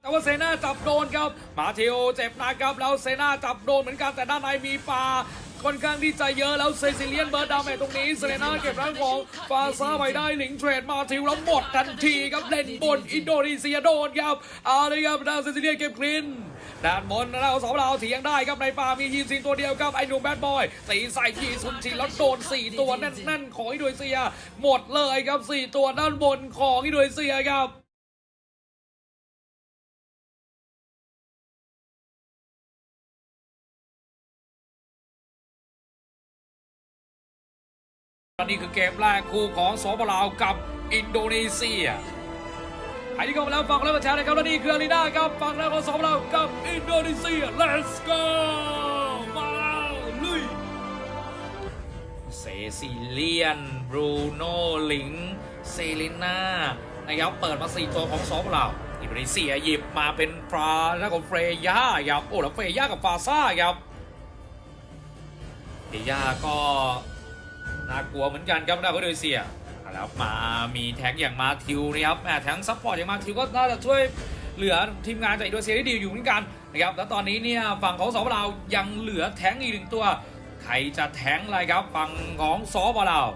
แต่ว่าเซนาจับโดนครับ มาเทโอเจ็บหนะครับแล้วเซนาจับโดนเหมือนกันแต่ด้านในมีปลาค่อนข้างที่จะเยอะแล้วเซซิเลียนเบิร์ดดาเมตรงนี้เซนาเก็บร่างของฟาซาไปได้หลิงเทรดมาทิวแล้วหมดทันทีครับเล่นบนอินโดนีเซียโดนครับเอาเลยครับดาวเซซิเลียนเก็บคลินด้านบนเราสองเราเถียงได้ครับในป่ามียีนซินตัวเดียวครับไอ้หนุ่มแบดบอยตีใส่ยีซุนชินแล้วโดน 4 ตัวแน่นๆของอินโดนีเซีย หมดเลยครับ 4 ตัวด้านบนของอินโดนีเซียครับ นนี้คือเกมแรกคู่ของสปลาวกับอินโดนีเซียใครที่เข้ามาแล้วฟังแล้วมาแชร์นะครับและนี่คืออารีนาครับฟังแล้วของสองเรากับอินโดนีเซีย let's go มาลุยเซซิเลียนบรูโน่หลิงเซเลน่านะครับเปิดมา 4 ตัวของสองเราอินโดนีเซียหยิบมาเป็นฟราแล้วก็เฟรย่าครับโอ้แล้วเฟรย่ากับฟาซ่าครับเฟรย่าก็ น่ากลัวเหมือนกันครับดาวอินโดนีเซียแล้วมามีแท็กอย่างมาทิวนะครับแหมแท็กซัพพอร์ตอย่างมาทิวก็น่าจะช่วยเหลือทีมงานจากอินโดนีเซียได้ดีอยู่เหมือนกันนะครับแล้วตอนนี้เนี่ยฝั่งของสปลาวยังเหลือแท้งอีกหนึ่งตัว ใครจะแท้งอะไรครับฝั่งของสปลาว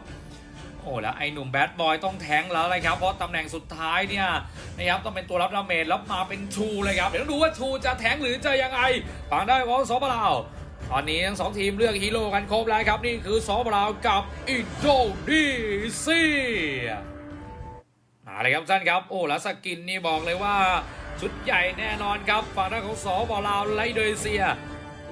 โอ้แล้วไอ้หนุ่มแบดบอยต้องแท้งแล้วเลยครับเพราะตำแหน่งสุดท้ายเนี่ยนะครับต้องเป็นตัวรับดาเมจแล้วมาเป็นชูเลยครับเดี๋ยวดูว่าชูจะแท้งหรือจะยังไงฝั่งได้านของสปลาว ตอนนี้ทั้งสองทีมเลือกฮีโร่กันครบแล้วครับ นี่คือสอบราวกับอินโดนีเซียมาเลยครับท่านครับ โอ้แล้วสกินนี่บอกเลยว่า ชุดใหญ่แน่นอนครับฝั่งด้านของสองบราวและอินโดนีเซีย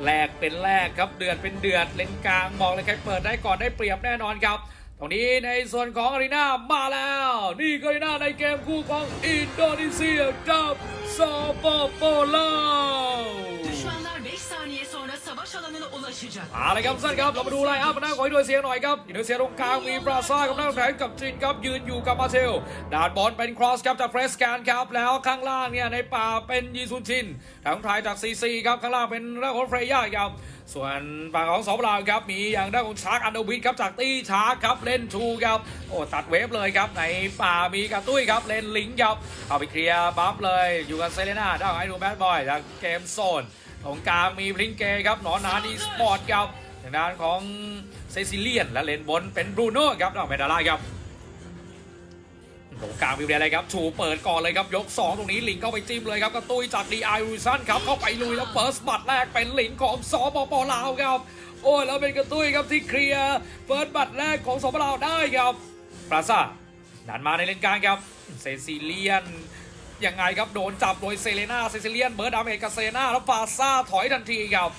แลกเป็นแลกครับเดือดเป็นเดือดเลนกลางบอกเลยใครเปิดได้ก่อนได้เปรียบแน่นอนครับตรงนี้ในส่วนของอารีนามาแล้ว นี่คือารีนาในเกมคู่ของอินโดนีเซียกับสปปลาว savaş alanına ulaşacak. มาเลยครับสั้นครับเรามาดูไลน์อัพหน้าของอินโดนีเซียหน่อยครับอินโดนีเซียตรงกลางมีบราซ่ากับหน้าแผนกับจีนครับยืนอยู่กับมาเทลดานบอลเป็นครอสครับจากเฟรสการครับแล้วข้างล่างเนี่ยในป่าเป็นยีซุนชินทางไทยจากซีซีครับข้างล่างเป็นหน้าของเฟรย่าครับส่วนฝั่งของสองลาวครับมีอย่างด้านของชาร์กอันโดวิดครับจากตี้ชาร์กครับเล่นชูครับโอ้ตัดเวฟเลยครับในป่ามีกระตุ้ยครับเล่นลิงครับเข้าไปเคลียร์บัฟเลยอยู่กับเซเลน่าด้านของไอ้ดูแบดบอยจากเกมโซน ตรงกลางมีพริงเกครับหนอนาดีสปอร์ตครับทางด้านของเซซิเลียนและเลนบนเป็นบรูโน่ครับเราเมดาล่าครับตรงกลางมีอะไรครับชูเปิดก่อนเลยครับยก 2 ตรงนี้หลิงเข้าไปจิ้มเลยครับกระตุ้ยจากดีไอรูซันครับเข้าไปลุยแล้วเฟิร์สบัตแรกเป็นหลิงของสปปลาวครับ โอ้ยแล้วเป็นกระตุ้ยครับที่เคลียร์เฟิร์สบัตแรกของสปปลาวได้ครับปราซาดันมาในเลนกลางครับเซซิเลียน ยังไงครับโดนจับโดยเซเลนาเซซิเลียนเบิร์ดดามเมจกับเซเลนาแล้วฟาซ่าถอยทันทีครับ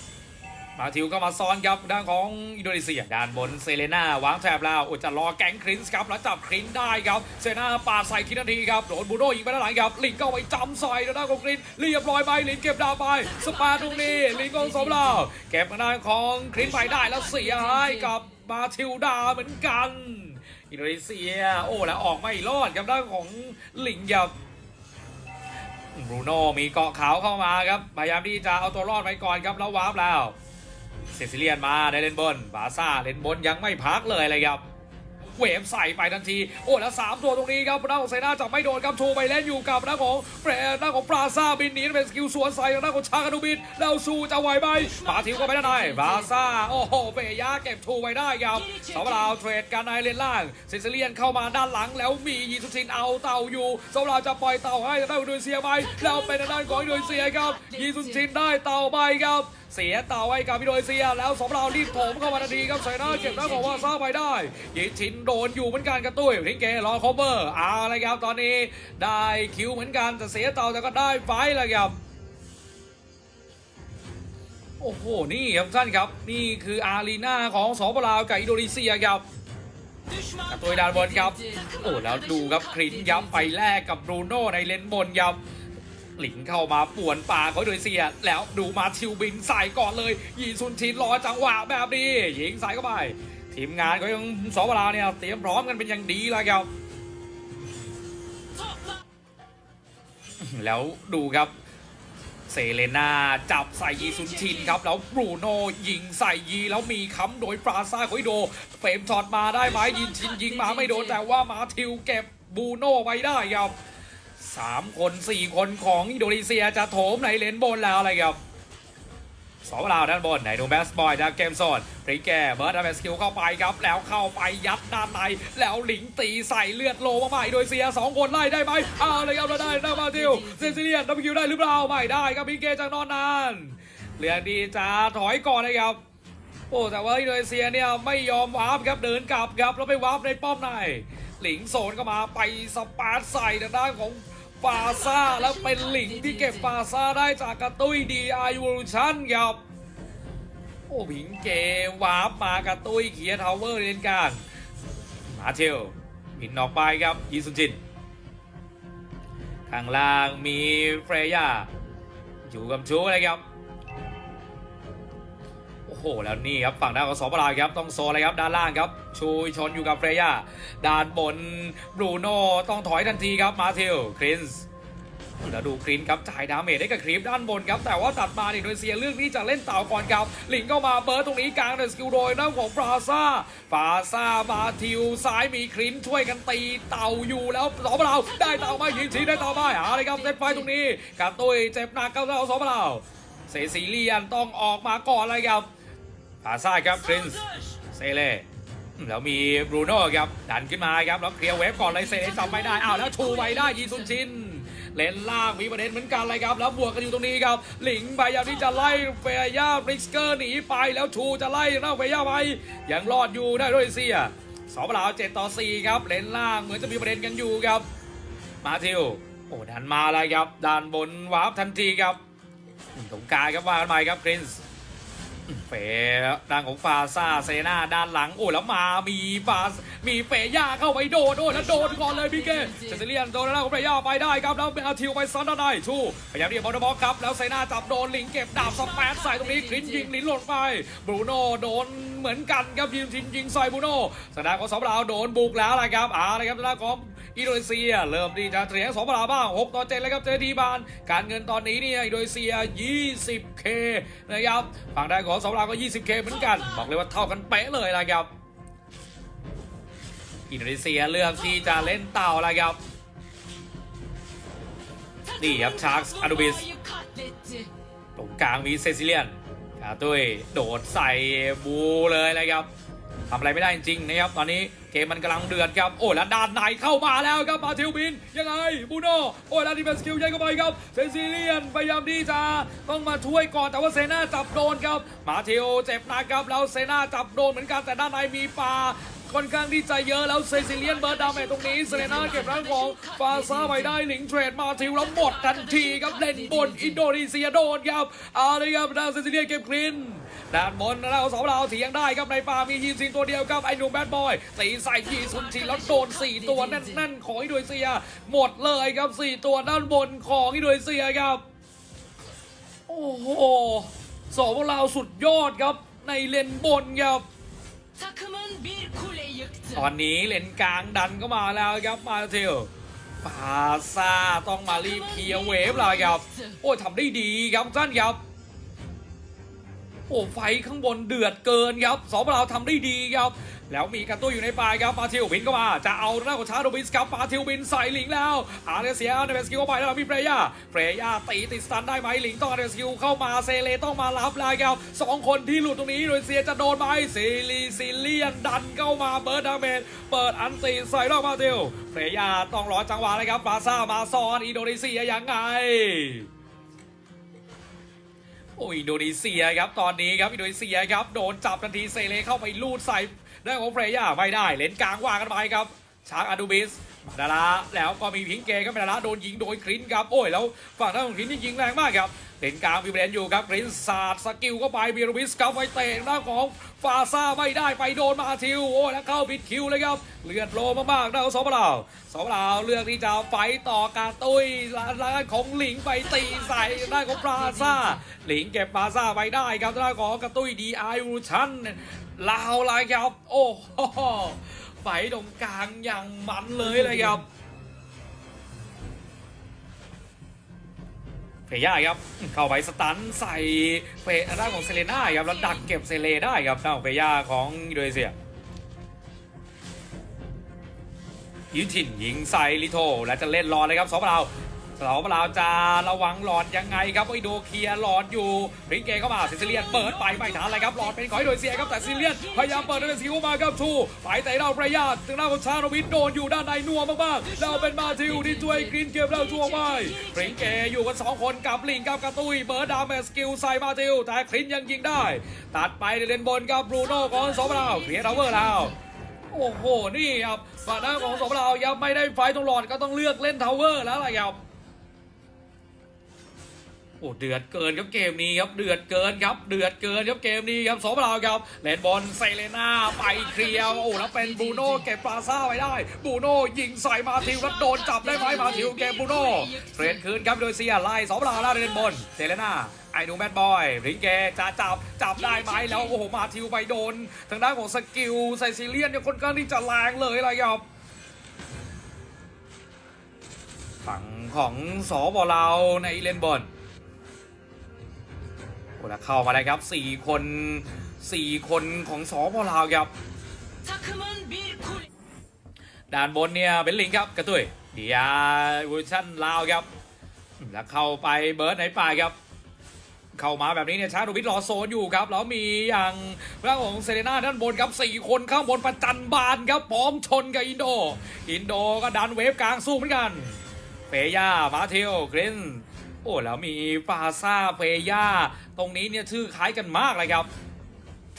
มาทิวก็มาซ้อนครับด้านของอินโดนีเซียด้านบนเซเลนาวางแถบแล้วอุจจะรอแก๊งครินส์ครับแล้วจับครินได้ครับเซเลนาปาใส่คิดนาทีครับโดนบูโดยิงไปด้านหลังครับลิงก็เอาไปจำใส่ทางด้านของครินเรียบร้อยไปลิงเก็บดาวไปสปาตรงนี้ลิงของสมเราเก็บด้านของครินไปได้แล้วเสียให้กับมาทิวดาเหมือนกัน อินโดนีเซีย โอ้แล้วออกไม่รอดครับด้านของลิงครับ บรูโน่มีเกาะขาวเข้ามาครับ พยายามที่จะเอาตัวรอดไปก่อนครับแล้ววาร์ปแล้วเซซิเลียนมาได้เล่นบนบาซ่าเล่นบนยังไม่พักเลยเลยครับ เวฟใส่ไปทันที โอ้แล้วสามตัวตรงนี้ครับหน้าของไซน่าจับไม่โดนครับชูไปเล่นอยู่กับหน้าของเฟรหน้าของปราซาบินหนีเป็นสกิลสวนใส่หน้าของชากานูบินแล้วชูจะไหวไหมปาทิวก็ไปด้นในบราซาโอ้โหเฟย่าเก็บชูไว้ได้ครับสาวลาวเทรดกันในเลนล่างเซซิเลียนเข้ามาด้านหลังแล้วมียีสุชินเอาเต่าอยู่สาวลาวจะปล่อยเต่าให้ทางด้านอินโดนีเซียไหมแล้วเป็นทางด้านของอินโดนีเซียครับยีสุชินได้เต่าไปครับ เสียเต่าไว้กับอินโดนีเซีย แล้วสองเรารีบโถมเข้ามาทันทีครับใส่หน้าเก็บหน้าของว่าซ่าไปได้ยิงชินโดนอยู่เหมือนกันกระตุ้ยทิงเกรอคอเบอร์เอาเลยครับตอนนี้ได้คิวเหมือนกันแต่เสียเต่าแต่ก็ได้ไฟแล้วครับโอ้โห นี่ครับท่านครับ นี่คืออารีนาของสปลาวกับอินโดนีเซียครับตัวดานบนครับ โอ้แล้วดูครับครินย้ำไปแลกกับบรูโน่ในเลนบนครับ หลิงเข้ามาป่วนป่าเขาโดยเซีย แล้วดูมาชิวบินใส่ก่อนเลย ยีซุนชินรอจังหวะแบบนี้ยิงใส่เข้าไป ทีมงานก็ยังสอเวลาเนี่ยเตรียมพร้อมกันเป็นอย่างดีแล้วครับแล้วดูครับเซเลนาจับใส่ยีซุนชินครับ แล้วบรูโน่ยิงใส่ยีแล้วมีค้ำโดยปราซาของอิโด เฟรมช็อตมาได้ไหมยินชินยิงมาไม่โดนแต่ว่ามาทิวเก็บบูโน่ไว้ได้ครับ สามคนสี่คนของอินโดนีเซียจะโถมในเลนบนแล้วอะไรครับสองลาวด้านบนไหนดูแบสบอยจากเกมโซนพริกแกเบิร์ดอาเมสคิวเข้าไปครับ แล้วเข้าไปยัดด้านใน แล้วหลิงตีใส่เลือดโลมาใหม่โดยเซียสองคนไล่ได้ไหมเอาเลยครับเราได้ได้มาทิวเซนซิเลียนดับคิวได้หรือเปล่าไม่ได้ครับพริกแกจากนอนนานเรื่องดีจะถอยก่อนนะครับโอ้แต่ว่าอินโดนีเซียเนี่ยไม่ยอมวาร์ปครับเดินกลับครับแล้วไปวาร์ปในป้อมในหลิงโซนก็มาไปสปาร์ตใส่ด้านของ ฟาซาแล้วเป็นหลิงที่เก็บฟาซาได้จากกระตุ้ยดีไอวูชันครับ โอ้ผิงเกวาร์ปมากระตุ้ยเขียทาวเวอร์เลนการมาเทลหินออกไปครับยีสุจินข้างล่างมีเฟรย่าอยู่กับชูนะครับ โอ้แล้วนี่ครับฝั่งด้านของสปลาครับต้องโซเลยครับด้านล่างครับ ชูยชนอยู่กับเฟรย่าด้านบนบรูโน่ต้องถอยทันทีครับมาเทลครินส์แล้วดูครินครับจ่ายดาเมจให้กับคริปด้านบนครับ แต่ว่าตัดมาอินโดนีเซียเลือกที่จะเล่นเต่าก่อนครับหลิงเข้ามาเบิร์ดตรงนี้กลางในสกิลโดยด้าของฟาซ่าฟาซ่ามาทิวซ้ายมีครินช่วยกันตีเต่าอยู่แล้วสปลาได้เต่ามายิงทีได้เต่ามาหาเลยครับเซตไฟตรงนี้กาตุ้ยเจ็บหนักครับแล้วสปลาเซซิเลียนต้องออกมาก่อนเลยครับ ฟาซ่าครับพรินซ์เซเล่แล้วมีบรูโน่ครับ ดันขึ้นมาครับ แล้วเคลียร์เวฟก่อนเลยเซเล่จับไม่ได้ อ้าว แล้วชูไปได้ยีซุนชินเลนล่างมีประเด็นเหมือนกันเลยครับ แล้วบวกกันอยู่ตรงนี้ครับ หลิงพยายามที่จะไล่เฟยย่าบริสเกอร์หนีไปแล้วชูจะไล่น้าเฟยย่าไปยังรอดอยู่ได้ด้วยเซียสองเปล่าเจ็ดต่อสี่ครับเลนล่างเหมือนจะมีประเด็นกันอยู่ครับ มาทิวโอ้ดันมาเลยครับด้านบนวาร์ปทันทีครับตรงกลางครับว่ากันไปครับพรินซ์ เฟด้านของฟาซ่าเซนาด้านหลัง โอ้แล้วมามีฟาสมีเฟย่าเข้าไปโดนโอ้แล้วโดนก่อนเลยพี่เกเซซิเลียนโดนแล้วของเฟย่าไปได้ครับแล้วเอาทิวไปซันด้านในชูพยายามที่จะบอลบอลครับแล้วเซนาจับโดนลิงเก็บดาบสแปดใส่ตรงนี้คลินยิงลินหล่นไปบรูโน่โดนเหมือนกันครับยิงทิงยิงใส่บรูโน่สนามของสองลาวโดนบุกแล้วนะครับอ่าเลยครับสนามของ อินโดนีเซีย เริ่มที่จะเถียงสองปลาบ้าง 6 ต่อ7แล้วครับเจอทีบาน การเงินตอนนี้เนี่ยอินโดนีเซีย 20k นะครับฝั่งด้ของสองปลาก็ 20k เหมือนกัน บอกเลยว่าเท่ากันเป๊ะเลยนะครับอินโดนีเซียเลือกที่จะเล่นเต่าแล้วครับนี่ครับ Sharks Anubis Doğayı katletti. ตรงกลางมีเซซิเลียนกาตุ้ยโดดใส่บูเลยนะครับ ทำอะไรไม่ได้จริงๆนะครับตอนนี้เกมมันกำลังเดือดครับ โอ้แล้วด้านในเข้ามาแล้วครับมาทิวบิน ยังไงบูโน่โอ้แล้วดีเป็นสกิลใหญ่เข้าไปครับเซซิเลียนพยายามที่จะต้องมาช่วยก่อนแต่ว่าเซนาจับโดนครับมาทิวเจ็บหนักครับแล้วเซนาจับโดนเหมือนกันแต่ด้านในมีปลา ค่อนข้างที่จะเยอะแล้วเซซิเลียนเบิร์ดดาเมตรงนี้เซเลน่าเก็บร่างของฟาซาไปได้หลิงเทรดมาทิวแล้วหมดทันทีครับเล่นบนอินโดนีเซียโดนครับเอาเลยครับดาวเซซิเลียนเก็บคลินด้านบนเราสองเราเถียงได้ครับในป่ามียีนซินตัวเดียวครับไอ้หนุ่มแบดบอยตีใส่ยีซุนชิแล้วโดน 4 ตัวแน่นๆของอินโดนีเซีย หมดเลยครับ 4 ตัวด้านบนของอินโดนีเซียครับ โอ้โหสองเราสุดยอดครับในเลนบนครับ ตอนนี้เลนกลางดันก็มาแล้วครับมาเทลปาซาต้องมารีบเคลียร์เวฟเลยครับ โอ้ทำได้ดีครับท่านครับโอ้ไฟข้างบนเดือดเกินครับสองเราทำได้ดีครับ แล้วมีกันตัวอยู่ในปลายครับปาทิวบินเข้ามา จะเอาหน้าของชาโดบินส์ครับปาทิวบินใส่หลิงแล้วอาร์เดเซียในเบสกิลเข้าไปแล้วมีเฟรย่าเฟรย่าตีติดสตันได้ไหมหลิงต้องอาร์เดสกิลเข้ามาเซเลต้องมารับเลยครับสองคนที่หลุดตรงนี้โดยเซียจะโดนไหมซีลีซิเลียนดันเข้ามาเบิร์ดดาเมจเปิดอันตีใส่รอบมาทิวเฟรย่าต้องรอจังหวะเลยครับปาซ่ามาซ้อนอินโดนีเซียยังไงโอ้อินโดนีเซียครับตอนนี้ครับอินโดนีเซียครับโดนจับทันทีเซเลเข้าไปลูดใส่ ได้ของเฟรย่าไม่ได้เลนกลางว่ากันไปครับชาร์กอาดูบิส ดาราแล้วก็มีพิงเกครับมาดาราโดนยิงโดยครินครับโอ้ยแล้วฝั่งด้านของครินนี่ยิงแรงมากครับเลนกลางมีเด็นอยู่ครับครินสาดสกิลเข้าไปเบีโรบิสครับไปเตะหน้านของฟาซาไม่ได้ไปโดนมาทิวโอ้ยแล้วเข้าปิดคิวเลยครับเลือดโลมากๆได้ของสองเปล่าสองเปล่าเลือกที่จะไฟต่อกาตุยร้านของหลิงไปตีใส่ด้านของฟาซาหลิงเก็บปาซาไปได้ครับด้านของกระตุยดีไอรูชันลาวเลยครับโอ้โห ไฟตรงกลางอย่างมันเลยเลยครับเฟย่าครับเข้าไปสตันใส่เฟด้านของเซเลน่าครับแล้วดักเก็บเซเลได้ครับทางของเฟย่าของอินโดนีเซียยิงถิ่นยิงใส่ลิโทและจะเล่นรอเลยครับสองเรา สองเราจะระวังหลอดยังไงครับไอโดเคลียหลอดอยู่ริงเกเข้ามาซิซิเลียนเปิดไปไม่ทันเลยครับหลอดเป็นของอินโดนีเซียครับแต่ซิซิเลียนพยายามเปิดด้วยซิวมาครับชูไปแต่เราประหยัดถึงหน้าของชาโนวิทโดนอยู่ด้านในนัวมากๆแล้วเป็นมาทิวที่ช่วยกรีนเกมแล้วช่วงไปริงเกอยู่กันสองคนกับลิงกับกระตุยเบิร์ดดามเมสกิลใส่มาทิวแต่คลินยังยิงได้ ตัดไปเลนบนกับบรูโน่ของสองเราเคลียร์ทาวเวอร์แล้วโอ้โหนี่ครับฝั่งหน้านของสมเรายังไม่ได้ไฟตรงหลอดก็ต้องเลือกเล่นทาวเวอร์แล้วล่ะครับ อ้เดือดเกินครับเกมนี้ครับเดือดเกินครับเดือดเกินครับเกมนี้ครับสมเราครับเลนบอลเซเลน่าไปเคลียร์โอ้แล้วเป็นบูโน่เก็บปลาซ่าไว้ได้ บูโน่ยิงใส่มาทิวแล้วโดนจับได้ไหมมาทิวเกมบูโน่เทรนคืนครับโดยเซียไล่สมเราแล้วเลนบอลเซเลน่าไอ้หนูแบดบอยริงเกจะจับจับได้ไหมแล้วโอ้โหมาทิวไปโดน ทางด้านของสกิลไซซิเลียนเนี่ยคนข้างที่จะแรงเลยละครับฝั่งของสอบอลาวในเลนบอล แล้วเข้ามาเลยครับ 4 คน 4 คนของสอบอลาวครับ ด้านบนเนี่ยเป็นลิงครับกระตุยเดียร์วูชั่นลาวครับ แล้วเข้าไปเบิร์ดในป่าครับ เข้ามาแบบนี้เนี่ยชาร์ดวิทรอโซนอยู่ครับ แล้วมีอย่างร่างของเซเรนาด้านบนครับ 4 คนข้างบนประจันบานครับพร้อมชนกับอินโด อินโดก็ดันเวฟกลางสู้เหมือนกันเฟย่ามาเทลกริน โอ้แล้วมีฟาซาเฟย่าตรงนี้เนี่ยชื่อคล้ายกันมากเลยครับ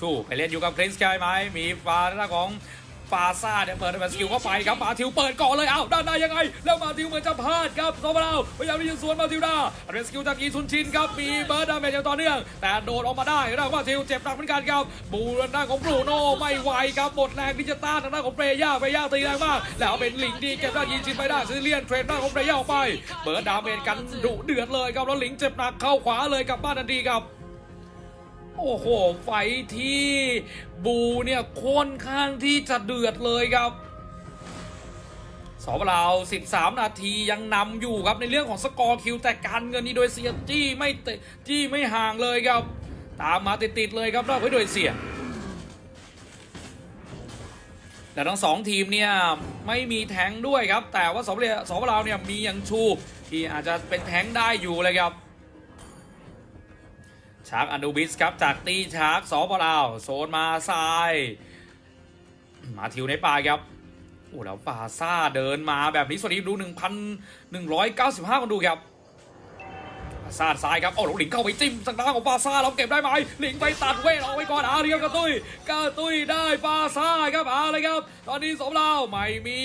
ถูกไปเล่นอยู่กับคริสกายไหมมีฟาหน้าของ ฟาซาเนี่ยเปิดเป็นสกิลเข้าไปครับมาทิวเปิดก่อนเลยเอ้าด้านในยังไง แล้วมาทิวเหมือนจะพลาดครับโซมาเราพยายามที่จะสวนมาทิวได้อันเป็นสกิลจากอีซุนชินครับมีเบิร์ดดาเมจอย่างต่อเนื่อง แต่โดดออกมาได้แล้วมาทิวเจ็บหนักเหมือนกันครับบูรณาของบรูโน่ไม่ไหวครับหมดแรงที่จะต้านทางด้านของเฟย่าเฟย่าตีแรงมากแล้วเป็นลิงดีเก็บได้ยิงชินไปได้ซิเลียนเทรนด้านของเฟย่าออกไป เบิร์ดดาเมจกันดุเดือดเลยครับแล้วลิงเจ็บหนักเข้าขวาเลยกลับบ้านทันทีครับ โอ้โห ไฟที่บูเนี่ยค่อนข้างที่จะเดือดเลยครับสอบเรา13 นาทียังนำอยู่ครับในเรื่องของสกอร์คิว แต่การเงินนี่โดยเซียจี้ไม่เตะจี้ไม่ห่างเลยครับ ตามมาติดๆเลยครับได้ไว้โดยเสียแต่ทั้งสองทีมเนี่ยไม่มีแทงด้วยครับ แต่ว่าสอบเรสอบเราเนี่ยมีอย่างชูที่อาจจะเป็นแทงได้อยู่เลยครับ ชาร์กอันดูบิสครับ จากตีชาร์กสปลาวโซนมาซาย มาทิวในป่าครับโอ้แล้วป่าซ่าเดินมาแบบนี้สวัสดีดู1,195คนดูครับปาซ่าซ้ายครับโอ้แล้วหลิงเข้าไปจิ้มสังดานของปาซ่าเราเก็บได้ไหมหลิงไปตัดเวทเอาไว้ก่อนอาเรียกกระตุ้ยกระตุ้ยได้ปาซ่าครับอาเลยครับ ตอนนี้สมเราไม่มี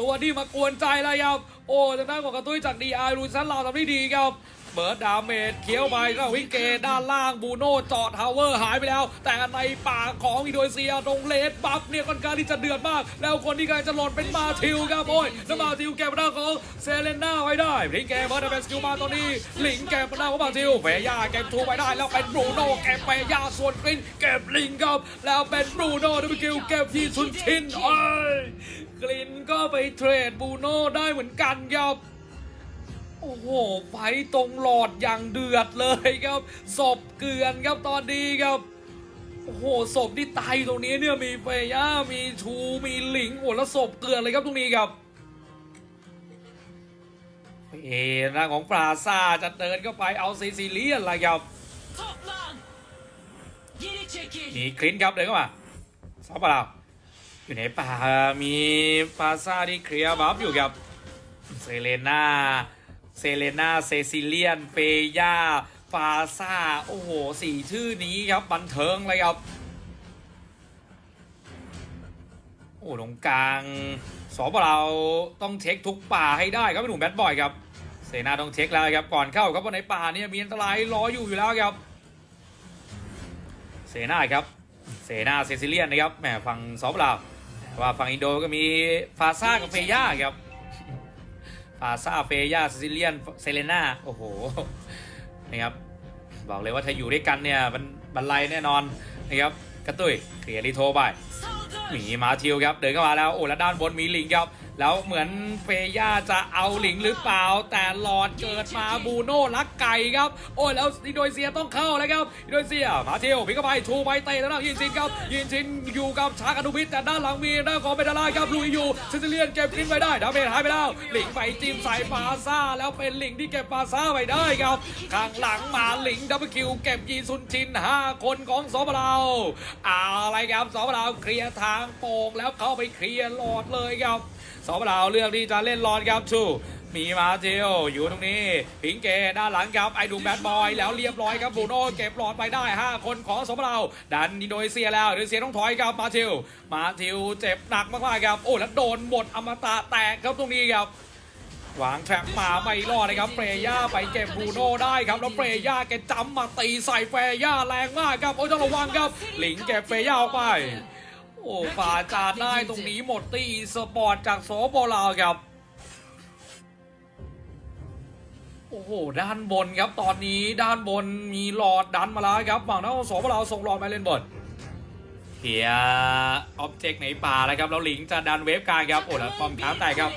ตัวที่มากวนใจแล้วครับ โอ้ทางด้านของกระตุ้ยจากดีอาร์รูซันเราทำได้ดีครับ เบิร์ดดาเมจเคี้ยวไปแล้ววิกเกตด้านล่างบูโน่จอดทาวเวอร์หายไปแล้ว แต่ในป่ากของอินโดนีเซียตรงเลสบัฟเนี่ยค่อนข้างที่จะเดือดมาก แล้วคนที่กำลังจะหล่นเป็นมาทิวครับโอ้ยแล้วมาทิวแก็บหน้าของเซเลน่าไว้ได้ลิงแกเบิร์ดดาเมจสกิลมาตอนนี้ลิงแก็บหน้าของมาทิวเฟย่าเก็บทูไปได้แล้วเป็นบูโน่เก็บเฟย่าส่วนกรินเก็บลิงครับแล้วเป็นบูโน่ดับเบิลคิวเก็บที่ซุนชินโอ้ยกลินก็ไปเทรดบูโน่ได้เหมือนกันครับ โอ้โห ไฟตรงหลอดอย่างเดือดเลยครับ ศพเกลือนครับตอนนี้ครับ โอ้โห ศพที่ตายตรงนี้เนี่ยมีเฟย่า มีชูมีหลิง โอ้โหแล้วศพเกลือนเลยครับตรงนี้ครับเอ็นะของปราซาจะเดินเข้าไปเอาซีซิเลียนละครับมีคลินครับเดินเข้ามาซอปเปล่าอยู่ในป่ามีปราซาที่เคลียร์บัฟอยู่ครับเซเลน่า เซเลนาเซซิเลียน เฟย่าฟาซาโอ้โหสี่ชื่อนี้ครับบันเทิงเลยครับ โอ้ตรงกลางสอปเราต้องเช็คทุกป่าให้ได้ครับพี่หนุ่มแบดบอยครับเซนาต้องเช็คแล้วครับก่อนเข้าครับว่าในป่าเนี่ยมีอันตรายรออยู่อยู่แล้วครับเซนาครับเซนาเซซิเลียนนะครับแหมฝั่งสอปเราว่าฝั่งอินโดก็มีฟาซากับเฟย่าครับ ปาซาเฟย่าซิเลียนเซเลนาโอ้โหนะครับบอกเลยว่าถ้าอยู่ด้วยกันเนี่ยมันบรรลัยแน่นอนนะครับกระตุ้ยเคลียร์รีโทไปหมีมาทิวครับเดินเข้ามาแล้วโอ้แล้วด้านบนมีลิงครับ แล้วเหมือนเฟย่าจะเอาหลิงหรือเปล่า แต่หลอดเกิดมาบูโน่ลักไก่ครับ โอ้ยแล้วอินโดนีเซียต้องเข้าแล้วครับอินโดนีเซียมาเที่ยวพิกไปชูไปเตะแล้วนะยินซินครับยินซินอยู่กับชากานุพิษแต่ด้านหลังมีด้านของเบดาร่าครับลุยอยู่ซิซิเลียนเก็บขึ้นไปได้ดาเมจหายไปแล้วหลิงไปจิ้มใส่ปาซ่า แล้วเป็นหลิงที่เก็บปาซ่าไปได้ครับข้างหลังมาหลิงดับเบิลคิวเก็บยีซุนชิน 5 คนของสปปลาวเอาอะไรครับสปปลาวเคลียร์ทางโป่งแล้วเข้าไปเคลียร์หลอดเลยครับสปปลาวเลือกที่จะเล่นหลอดครับชูมีมาเทลอยู่ตรงนี้พิงเกด้านหลังครับไอดูแบดบอยแล้วเรียบร้อยครับบูโน่เก็บหลอดไปได้ 5 คนของสปปลาวดันอินโดนีเซียแล้วอินโดนีเซียต้องถอยครับมาเทลมาเทลเจ็บหนักมากๆครับโอ้แล้วโดนหมดอมตะแตกครับตรงนี้ครับวางแทร็กมาไม่รอดนะครับเฟรย่าไปเก็บบูโน่ได้ครับแล้วเฟรย่าแกจำมาตีใส่เฟรย่าแรงมากครับโอ้ต้องระวังครับหลิงเก็บเฟรย่าออกไป โอ้ฝ่าจาดได้ตรงนี้หมดตีสปอร์ตจากโสโปลาวครับ โอ้โห ด้านบนครับตอนนี้ด้านบนมีหลอดดันมาแล้วครับฝั่งนั้นโสโปลาวส่งหลอดมาเล่นบดเฮียออบเจกต์ในป่าแล้วครับ แล้วหลิงจะดันเวฟกลางครับ โอ้แล้วปอมท้างแตกครับ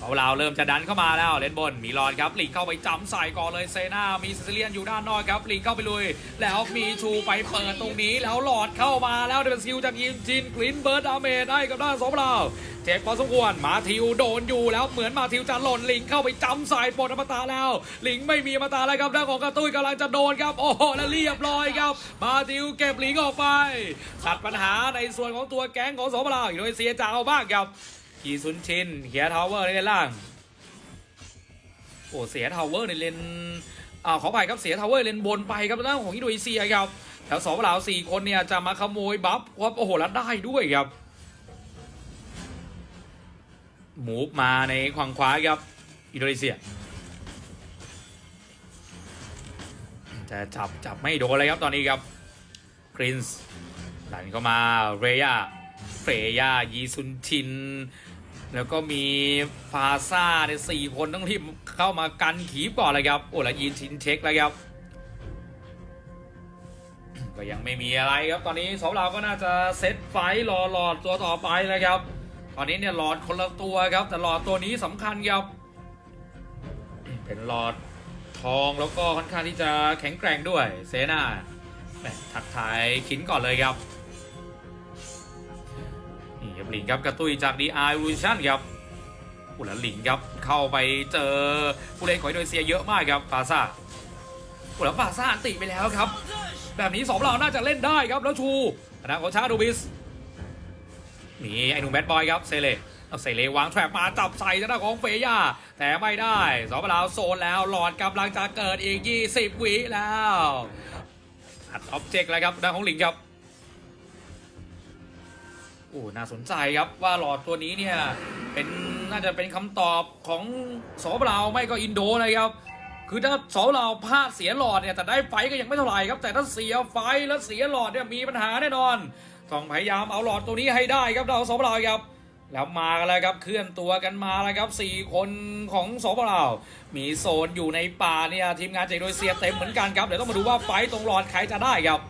เสาลาเริ่มจะดันเข้ามาแล้วเลนบนมีรอนครับหลีกเข้าไปจำใส่ก่อนเลยเซนามีซิซิเลียนอยู่ด้านนอกครับหลีกเข้าไปลุย แล้วมีชูไปเปิดตรงนี้แล้วหลอดเข้ามาแล้วเดนซิลจากยินจินกลินเบิร์ดดาเมจให้กับด้านสองลาเจ็บพอสมควรมาทิวโดนอยู่แล้วเหมือนมาทิวจะหล่นหลิงเข้าไปจำใส่ปลดอมตะแล้วหลิงไม่มีอมตะแล้วครับด้านของกระตุ้ยกำลังจะโดนครับ โอ้โหแล้วเรียบร้อยครับ มาทิวเก็บหลิงออกไปตัดปัญหาในส่วนของตัวแก๊งของสองลาอินโดนีเซียจะเอาบ้างครับ กีซุนชินเฮียทาวเวอร์ในด้านล่าง โอ้เสียทาวเวอร์ในเลนอ่าขอไปครับเสียทาวเวอร์เลนบนไปครับทางด้านของอินโดนีเซียครับแถวสองลาสี่คนเนี่ยจะมาขโมยบัฟครับโอ้โหแล้วได้ด้วยครับหมูฟมาในฝั่งขวาครับอินโดนีเซียแต่จับจับไม่โดนเลยครับตอนนี้ครับกรินส์ดันเข้ามาเรย่าเฟรย่ายีซุนชิน แล้วก็มีฟาซ่าเนี่ยสี่คนต้องรีบเข้ามากันขีบก่อนเลยครับ โอ้แล้วยีนชินเช็คแล้วครับก็ยังไม่มีอะไรครับ ตอนนี้สองเราก็น่าจะเซตไฟท์รอหลอดตัวต่อไปเลยครับ ตอนนี้เนี่ยหลอดคนละตัวครับ แต่หลอดตัวนี้สำคัญครับ เป็นหลอดทองแล้วก็ค่อนข้างที่จะแข็งแกร่งด้วยเซนาทักทายขินก่อนเลยครับ หลิงครับกระตุ้ยจาก DI Vision ครับอุลหลิงครับเข้าไปเจอผู้เล่นของอินโดนีเซียเยอะมากครับฟาซาอุลฟาซาอันติไปแล้วครับ แบบนี้สองเราน่าจะเล่นได้ครับแล้วชูคณะของชาดูบิสนี่ไอ้หนุ่มแบดบอยครับเซเลเอาเซเลวางแทรปมาจับใส่ทางด้าของเฟย่าแต่ไม่ได้สองเราโซนแล้วหลอดกำลังจะเกิดอีก 20 วิแล้วอัดออบเจกต์แล้วครับด้านของหลิงครับ โอ้น่าสนใจครับว่าหลอดตัวนี้เนี่ยเป็นน่าจะเป็นคำตอบของสอเราไม่ก็อินโดนะครับ คือถ้าสอเราพลาดเสียหลอดเนี่ยแต่ได้ไฟก็ยังไม่เท่าไหร่ครับ แต่ถ้าเสียไฟแล้วเสียหลอดเนี่ยมีปัญหาแน่นอนต้องพยายามเอาหลอดตัวนี้ให้ได้ครับเราสอเราครับแล้วมากันแล้วครับเคลื่อนตัวกันมาแล้วครับสี่คนของสปลาวมีโซนอยู่ในป่าเนี่ยทีมงานจากโดนีเซียเต็มเหมือนกันครับเดี๋ยวต้องมาดูว่าไฟตรงหลอดใครจะได้ครับ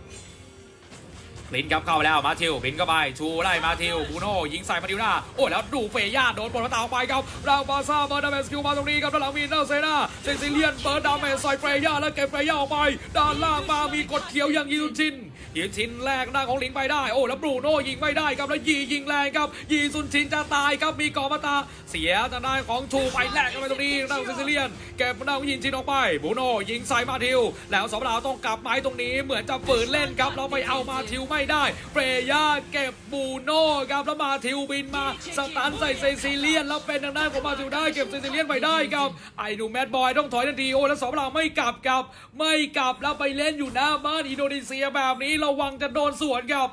ลินครับเข้าไปแล้วมาทิวบินเข้าไปชูไล่มาทิวบูโน่ยิงใส่มาทิวหน้าโอ้แล้วดูเฟย่าโดนบอลมาตาออกไปครับเราบาซ่าเบอร์ดาเมสคิวมาตรงนี้ครับด้านหลังมีเนอร์เซนาเซซิเลียนเบอร์ดาเมสใส่เฟย่าแล้วเก็บเฟย่าออกไปด้านล่างมามีกดเขียวอย่างยูจิน ยีซุนชินแรกหน้าของหลิงไปได้ โอ้แล้วบรูโน่ยิงไม่ได้ครับแล้วยียิงแรงครับ ยีซุนชินจะตายครับมีกอมาตา เสียทางด้านของชูไปแรกกันไปตรงนี้ด้านของเซซิเลียนเก็บทางด้าของยีนชินออกไปบูโน่ยิงใส่มาทิว แล้วสองดาวต้องกลับไม้ตรงนี้เหมือนจะฝืนเล่นครับเราไปเอามาทิวไม่ได้เฟรย่าเก็บบูโน่ครับแล้วมาทิวบินมาสตันใส่เซซิเลียนแล้วเป็นทางด้านของมาทิวได้เก็บเซซิเลียนไปได้ครับไอ้หนุ่มแมดบอยต้องถอยทันทีโอ้แล้วสองดาวไม่กลับครับไม่กลับแล้วไปเล่นอยู่หน้าบ้านอินโดนีเซียแบบนี้ระวังจะโดนสวนครับ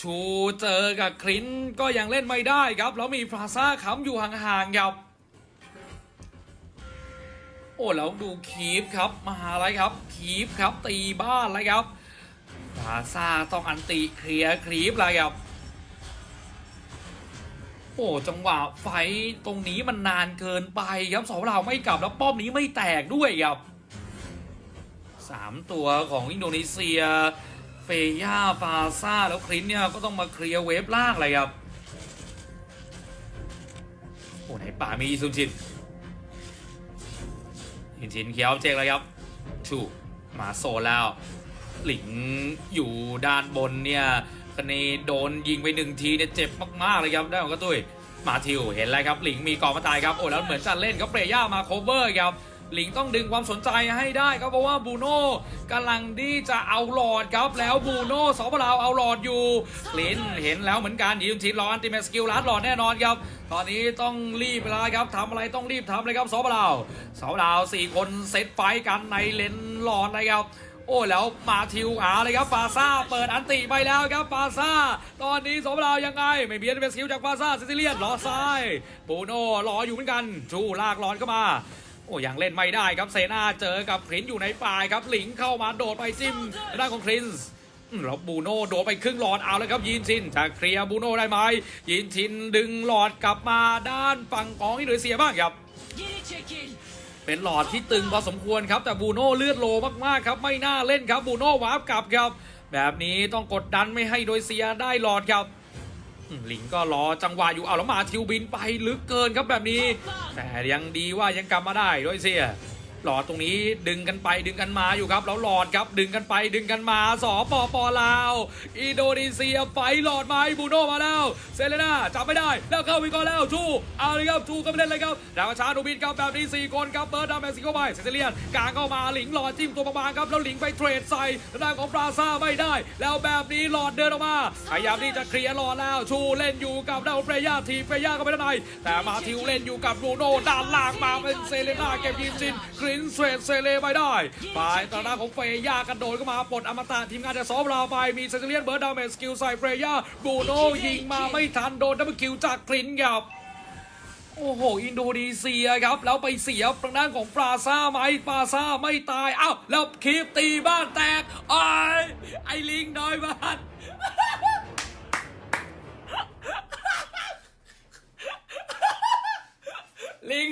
ชูเจอกับคลินก็ยังเล่นไม่ได้ครับ แล้วมีฟราซ่าค้ำอยู่ห่างๆครับ โอ้แล้วดูคีฟครับมาอะไรครับ คีฟครับตีบ้านแล้วครับฟราซ่าต้องอันติเคลียร์คีฟแล้วครับโอ้จังหวะไฟตรงนี้มันนานเกินไปครับสองเราไม่กลับแล้วป้อมนี้ไม่แตกด้วยครับ สามตัวของอินโดนีเซีย เฟย่าฟาซาแล้วคลินเนี่ยก็ต้องมาเคลียร์เวฟล่างเลยครับ โอ้ไหนป่ามีซุนชินชินชินเขียวเจกเลยครับชูมาโซแล้ว หลิงอยู่ด้านบนเนี่ยคนนี้โดนยิงไปหนึ่งทีเนี่ยเจ็บมากๆเลยครับได้ของกระตุ้ยมาทิวเห็นแล้วครับหลิงมีกองมาตายครับโอ้แล้วเหมือนจะเล่นครับเฟรย่ามาโคเวอร์ครับ หลิงต้องดึงความสนใจให้ได้ครับเพราะว่าบูโน่กำลังที่จะเอาหลอดครับแล้วบูโน่สปลาวเอาหลอดอยู่คลินเห็นแล้วเหมือนกันยืนทีรออันติเมสกิลลัดหลอดแน่นอนครับตอนนี้ต้องรีบเวลาครับทำอะไรต้องรีบทำเลยครับสปลาวสปลาวสี่คนเซตไฟกันในเลนหลอดนะครับโอ้แล้วมาทิวอาเลยครับฟาซาเปิดอันติไปแล้วครับฟาซาตอนนี้สมราวยังไง ไม่มีอันเป็นสกิลจากฟาซาซิซิเลียนล้อซ้ายปูโน่รออยู่เหมือนกัน ชูลากหลอนเข้ามา โอ้ยังเล่นไม่ได้ครับเซนาเจอกับครินอยู่ในป่ายครับหลิงเข้ามาโดดไปจิ้มด้านของครินส์อืมแล้วบูโน่โดดไปครึ่งหลอดเอาแล้วครับยีนชินจะเคลียร์บูโน่ได้ไหมยีนชินดึงหลอดกลับมาด้านฝั่งของอินโดนีเซียบ้างครับเป็นหลอดที่ตึงพอสมควรครับแต่บูโน่เลือดโลมากๆครับไม่น่าเล่นครับบูโน่วาร์ปกลับครับ แบบนี้ต้องกดดันไม่ให้โดยเซียได้หลอดครับ หลิงก็รอจังหวะอยู่เอาแล้วมาทิวบินไปลึกเกินครับแบบนี้ แต่ยังดีว่ายังกลับมาได้ด้วยเสีย หลอดตรงนี้ดึงกันไปดึงกันมาอยู่ครับแล้วหลอดครับดึงกันไปดึงกันมาสอปอปอลาว อินโดนีเซียไฟหลอดมาบูโนมาแล้ว เซเลน่าจับไม่ได้ แล้วเข้าวิกอนแล้วชูเอาเลยครับชูก็ไม่เล่นเลยครับดาวชาโนบินครับแบบนี้สี่คนครับเบิร์ดดามแมซิโกไปเซเซเลียนกลางเข้ามาหลิงหลอดจิ้มตัวบางครับแล้วหลิงไปเทรดใส่ด้านของปราซาไม่ได้ แล้วแบบนี้หลอดเดินออกมาพยายามที่จะเคลียร์หลอดแล้วชูเล่นอยู่กับดาวเฟรย่าทีเฟรย่าก็ไม่ได้านในแต่มาทิวเล่นอยู่กับบูโนด้านล่างมาเป็นเซเลน่าเก็บยิงซินคลินเทรดเซเลไปได้ฝ่ายตอนหน้าของเฟรย่ากระโดดเข้ามาปลดอมตะทีมงานจะซ้อมเราไปมีเซเซเลียนเบิร์ดดามเมจสกิลใส่เฟรย่าบูโน่ยิงมาไม่ทันโดนดับเบิลคิวจากคลินครับโอ้โห อินโดนีเซียครับ แล้วไปเสียทางด้านของปราซ่าไหมปราซ่าไม่ตาย อ้าว แล้วคีบตีบ้านแตกไอ้ายไอ้ลิงน้อยบ้านลิง